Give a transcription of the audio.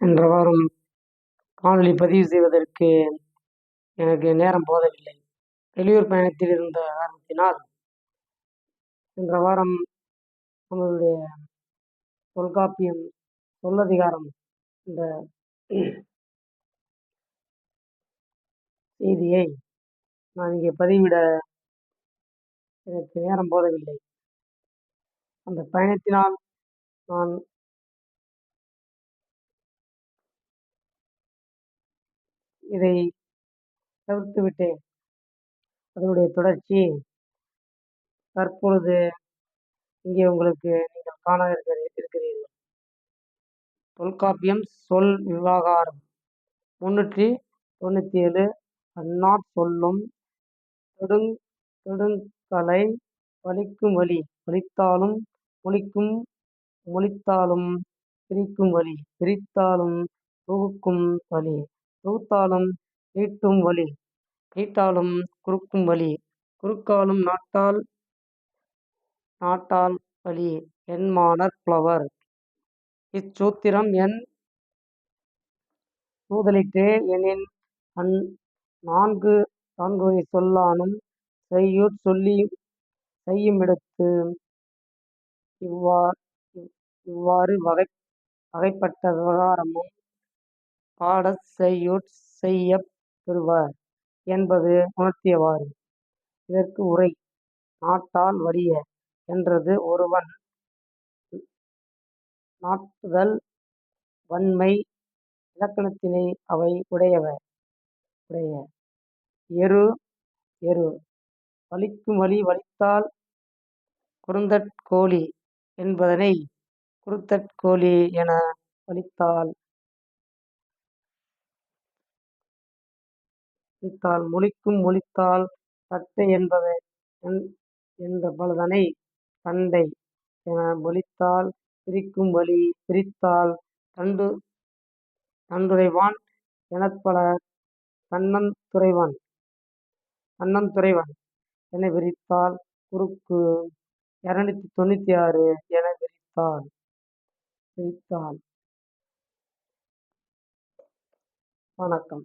என்ற வாரம் வானொலி பதிவு செய்வதற்கு எனக்கு நேரம் போதவில்லை. வெளியூர் பயணத்தில் இருந்த காரணத்தினால் சென்ற வாரம் நம்மளுடைய தொல்காப்பியம் சொல்லதிகாரம் என்ற செய்தியை நான் இங்கே பதிவிட எனக்கு நேரம் போதவில்லை. அந்த பயணத்தினால் நான் இதை தவிர்த்துவிட்டேன் அதனுடைய தொடர்ச்சி தற்பொழுது இங்கே உங்களுக்கு நீங்கள் காண இருக்கிறீர்கள். தொல்காப்பியம் சொல் விவகாரம் முன்னூற்றி தொண்ணூற்றி ஏழு அந்நாட் சொல்லும் தொடுங் தொடுங்கலை வலிக்கும் வழி வலித்தாலும் மொழிக்கும் மொழித்தாலும் பிரிக்கும் வழி பிரித்தாலும் தொகுக்கும் வழி தூத்தாலும் நீட்டும் வழி நீட்டாலும் குறுக்கும் வழி குறுக்காலும் நாட்டால் நாட்டால் வழி என்மாணர் புலவர். இச்சூத்திரம் என் நூதலிற்றே எனின் அந் நான்கு நான்கு சொல்லானும் செய்யுட் சொல்லி செய்யுமிடத்து இவ்வா இவ்வாறு வகை வகைப்பட்ட விவகாரமும் பாடச் செய்யுட் செய்யப் பெறுவர் என்பது உணர்த்தியவாறு. இதற்கு உரை: நாட்டால் வறிய" என்றது ஒருவன் நாட்டுதல் வன்மை இலக்கணத்தினை அவை உடைய. எரு எரு வலிக்கும் வழி வலித்தால் குறுந்தட் கோழி என்பதனை குருத்தட் கோழி என வலித்தால் மொழிக்கும் மொழித்தால் தட்டை பலதனை தண்டை என மொழித்தால் பிரிக்கும் வழி பிரித்தால் தண்டுறைவான் எனப்பல தன்னந் துறைவன் என விரித்தால் குறுக்கு. இரநூத்தி தொண்ணூற்றி ஆறு என விரித்தால். வணக்கம்.